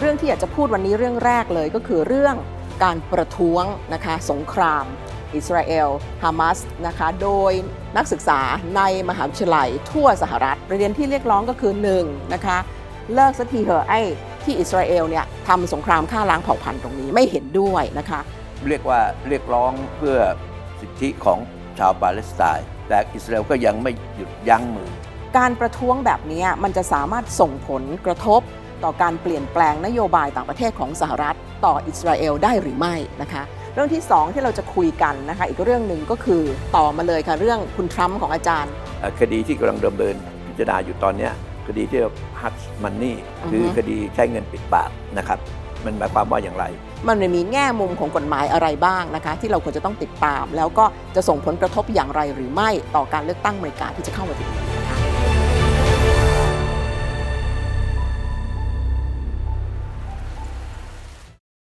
เรื่องที่อยากจะพูดวันนี้เรื่องแรกเลยก็คือเรื่องการประท้วงนะคะสงคราม อิสราเอลฮามาสนะคะโดยนักศึกษาในมหาวิทยาลัยทั่วสหรัฐ ประเด็นที่เรียกร้องก็คือ1นะคะเลิกสักทีเถอะไอ้ที่อิสราเอลเนี่ยทำสงครามฆ่าล้างเผ่าพันธุ์ตรงนี้ไม่เห็นด้วยนะคะเรียกว่าเรียกร้องเพื่อสิทธิของชาวปาเลสไตน์แต่อิสราเอลก็ยังไม่หยุดยั้งมือ การประท้วงแบบนี้มันจะสามารถส่งผลกระทบ ต่อการเปลี่ยนแปลงนโยบายต่างประเทศของสหรัฐ ต่ออิสราเอลได้หรือไม่นะคะเรื่องที่ 2 ที่เราจะคุยกันนะคะอีกเรื่องหนึ่งก็คือต่อมาเลยค่ะเรื่องคุณทรัมป์ของอาจารย์เอ่อคดีที่กำลังดำเนินพิจารณาอยู่ตอนเนี้ยคดีที่ฮัตมันนี่อือฮึคือคดีใช้เงินปิดปากนะครับมันหมายความว่าอย่างไร มันมีแง่มุมของกฎหมายอะไรบ้างนะคะ ที่เราควรจะต้องติดตาม แล้วก็จะส่งผลกระทบอย่างไรหรือไม่ต่อการเลือกตั้งอเมริกาที่จะเข้ามาถึง